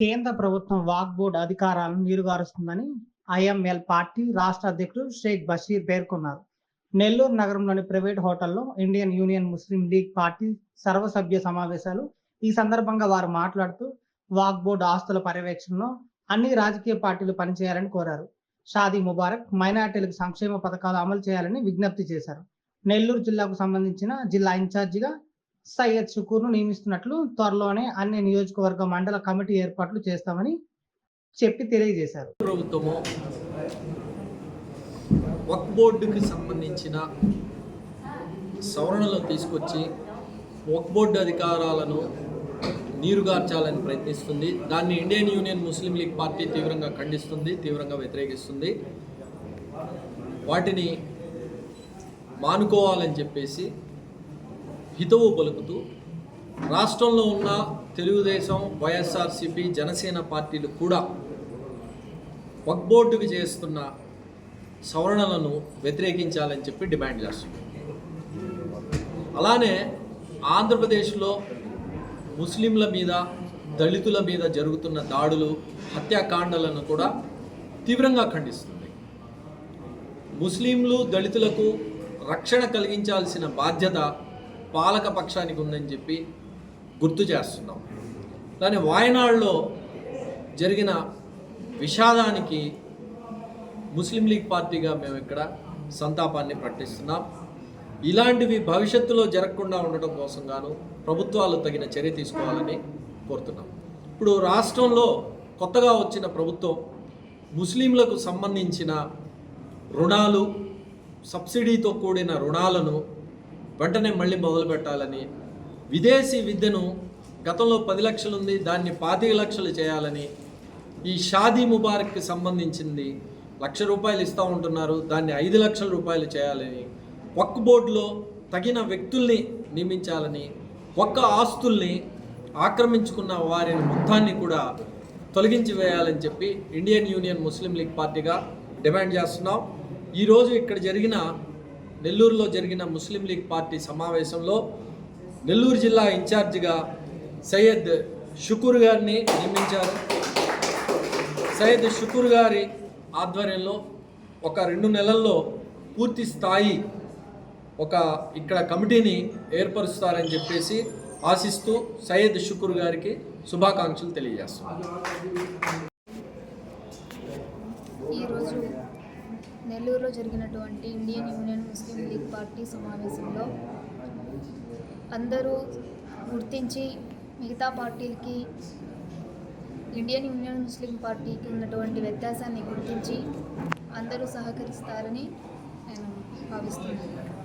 కేంద్ర ప్రభుత్వం walk board అధికారాలను నీరుగారుస్తుందని ఐఎంఎల్ పార్టీ రాష్ట్ర అధ్యక్షుడు షేక్ బషీర్ పేర్కొన్నారు. నెల్లూరు నగరంలోని ప్రైవేట్ హోటల్లో Indian Union Muslim League party సర్వసభ్య సమావేశాలు ఈ సందర్భంగా వారు మాట్లాడుతూ వాక్ బోర్డు ఆస్తుల పర్యవేక్షణలో అన్ని రాజకీయ పార్టీలు పనిచేయాలని కోరారు. షాదీ ముబారక్ మైనార్టీలకు సంక్షేమ పథకాలు అమలు చేయాలని విజ్ఞప్తి చేశారు. నెల్లూరు జిల్లాకు సంబంధించిన జిల్లా ఇన్ఛార్జిగా సయ్యద్ షుకూర్ను నియమిస్తున్నట్లు త్వరలోనే అన్ని నియోజకవర్గ మండల కమిటీ ఏర్పాట్లు చేస్తామని చెప్పి తెలియజేశారు. ప్రభుత్వము వక్ బోర్డుకి సంబంధించిన సవరణలు తీసుకొచ్చి వక్ బోర్డు అధికారాలను నీరుగార్చాలని ప్రయత్నిస్తుంది. దాన్ని Indian Union Muslim League party తీవ్రంగా ఖండిస్తుంది తీవ్రంగా వ్యతిరేకిస్తుంది. వాటిని మానుకోవాలని చెప్పేసి హితవు పలుకుతూ రాష్ట్రంలో ఉన్న తెలుగుదేశం వైఎస్ఆర్సిపి జనసేన పార్టీలు కూడా వక్బోర్డుకి చేస్తున్న సవరణలను వ్యతిరేకించాలని చెప్పి డిమాండ్ చేస్తుంది అలానే ఆంధ్రప్రదేశ్లో ముస్లింల మీద దళితుల మీద జరుగుతున్న దాడులు హత్యాకాండలను కూడా తీవ్రంగా ఖండిస్తుంది ముస్లింలు దళితులకు రక్షణ కలిగించాల్సిన బాధ్యత పాలక పక్షానికి ఉందని చెప్పి గుర్తు చేస్తున్నాం. దాని వాయనాడులో జరిగిన విషాదానికి ముస్లిం లీగ్ పార్టీగా మేము ఇక్కడ సంతాపాన్ని ప్రకటిస్తున్నాం. ఇలాంటివి భవిష్యత్తులో జరగకుండా ఉండటం కోసం గాను ప్రభుత్వాలు తగిన చర్య తీసుకోవాలని కోరుతున్నాం. ఇప్పుడు రాష్ట్రంలో కొత్తగా వచ్చిన ప్రభుత్వం ముస్లింలకు సంబంధించిన రుణాలు సబ్సిడీతో కూడిన రుణాలను వెంటనే మళ్ళీ మొదలు పెట్టాలని విదేశీ విద్యను గతంలో పది లక్షలు ఉంది దాన్ని పాతిక లక్షలు చేయాలని ఈ షాదీ ముబారక్కి సంబంధించింది లక్ష రూపాయలు ఇస్తూ ఉంటున్నారు దాన్ని ఐదు లక్షల రూపాయలు చేయాలని ఒక్క బోర్డులో తగిన వ్యక్తుల్ని నియమించాలని ఒక్క ఆస్తుల్ని ఆక్రమించుకున్న వారిని మొత్తాన్ని కూడా తొలగించి వేయాలని చెప్పి ఇండియన్ యూనియన్ ముస్లిం లీగ్ పార్టీగా డిమాండ్ చేస్తున్నాం. ఈరోజు ఇక్కడ జరిగిన నెల్లూరులో జరిగిన ముస్లిం లీగ్ పార్టీ సమావేశంలో నెల్లూరు జిల్లా ఇన్ఛార్జిగా సయ్యద్ షుకూర్ గారిని నియమించారు. సయ్యద్ షుకూర్ గారి ఆధ్వర్యంలో ఒక రెండు నెలల్లో పూర్తి స్థాయి ఒక ఇక్కడ కమిటీని ఏర్పరుస్తారని చెప్పేసి ఆశిస్తూ సయ్యద్ షుకూర్ గారికి శుభాకాంక్షలు తెలియజేస్తున్నాను ఈరోజు నెల్లూరులో జరిగినటువంటి Indian Union Muslim League party సమావేశంలో అందరూ గుర్తించి మిగతా పార్టీలకి ఇండియన్ యూనియన్ ముస్లిం పార్టీకి ఉన్నటువంటి వ్యత్యాసాన్ని గుర్తించి అందరూ సహకరిస్తారని నేను భావిస్తున్నాను.